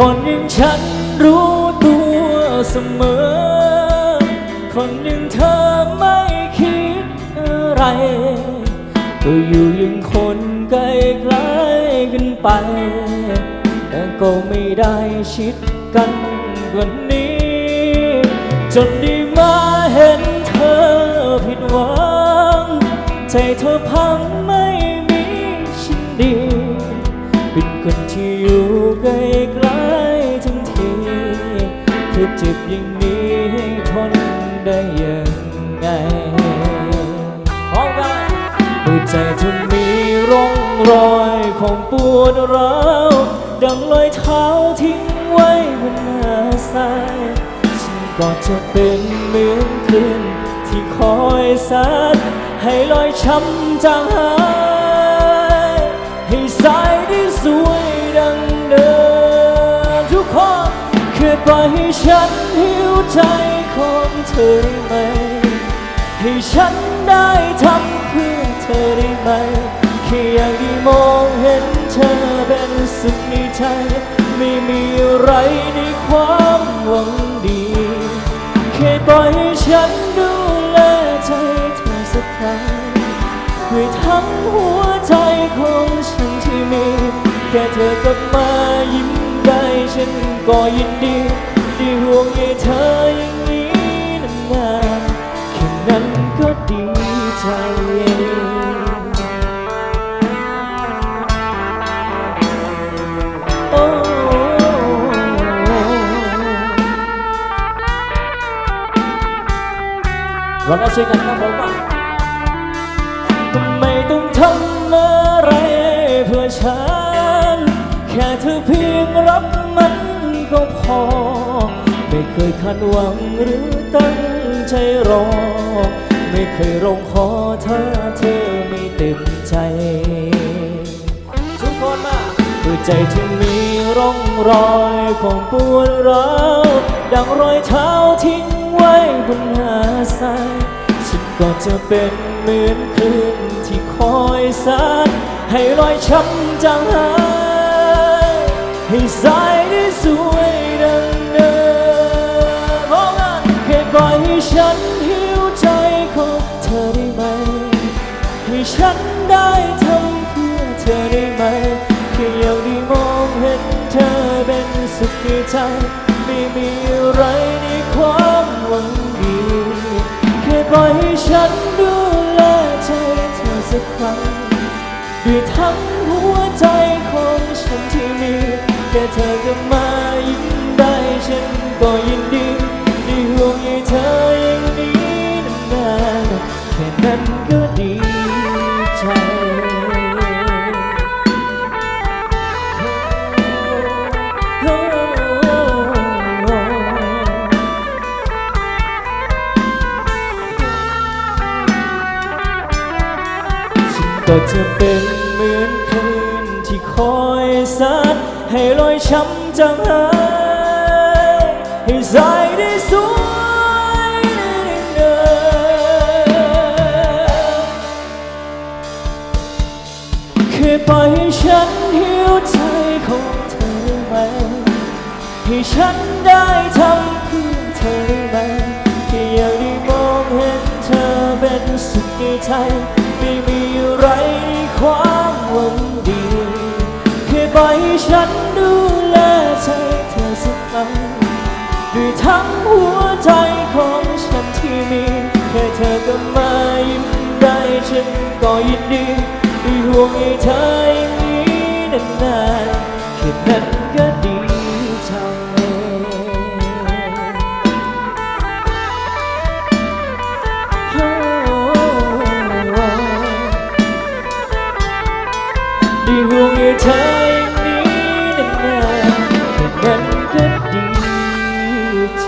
คนอย่างฉันรู้ตัวเสมอ คนอย่างเธอไม่คิดอะไร ก็อยู่ยังคนใกล้ๆกันไป แต่ก็ไม่ได้ชิดกันกว่านี้ จนได้มาเห็นเธอผิดหวัง ใจเธอพังไม่มีชิ้นดี เป็นคนที่อยู่ ใกล้ๆทั้งทีเธอเจ็บอย่างนี้ให้ทนได้ยังไงพร้อมกันหัวใจเธอมีร่องรอยของปวดร้าวดังรอยเท้าทิ้งไว้บนหน้าทรายฉันก็จะเป็นเหมือนคลื่นที่คอยซัดให้รอยช้ำจางหายให้สายได้สวย ปล่อยให้ฉันหิวใจของเธอได้ไหม ให้ฉันได้ทำเพื่อเธอได้ไหมแค่อยากได้มองเห็นเธอเป็นสุขในใจไม่มีอะไรในความหวังดีแค่ปล่อยให้ฉันดูแลใจเธอสักครั้งด้วยทั้งหัวใจของฉันที่มี แค่เธอกลับมายิ้มได้ฉันก็ยินดี เรามาช่วยกันครับผมว่าก็ไม่ต้องทำอะไรเพื่อฉัน แค่เธอเพียงรับมันก็พอ ไม่เคยคาดหวังหรือตั้งใจรอ ไม่เคยร้องขอถ้าเธอไม่เต็มใจ ทุกคนมาหัวใจที่มีร่องรอยของปวดร้าวดังรอยเท้าทิ้ง ไว้บนหาดทรายฉันก็จะเป็นเหมือนคลื่นที่คอยซัดให้รอยช้ำจางหายให้สายได้สวยดังเดิมเพราะงั้นแค่ปล่อยให้ฉันหิวใจของเธอได้ไหม ให้ฉันได้ทำเพื่อเธอได้ไหมแค่อยากได้มองเห็นเธอเป็นสุขในใจไม่มีอะไร ล่อยให้ฉันดูแลใจเธอสักครั้งด้วยทั้งหัวใจของฉันที่มีแค่เธอก็มายิ้มได้ฉันก็ยิ จะเป็นเหมือนคลื่นที่คอยซัดให้รอยช้ำจางหายให้สายได้สวยเดิมแค่ปล่อยให้ฉันหิวใจของเธอไหม ให้ฉันได้ทำเพื่อเธอได้ไหมแค่อยากได้มองเห็นเธอเป็นสุขในใจ ไม่มีอะไรความหวังดีแค่ปล่อยให้ฉันดูแลใจเธอสักครั้งด้วยทั้งหัวใจของฉันที่มีแค่เธอก็มายิ้มได้ฉันก็ยินดีด้วยห่วงใยเธออย่างนี้นานๆแค่นั้นก็ดี เธออย่งนี้นานๆมันก็ดีใจ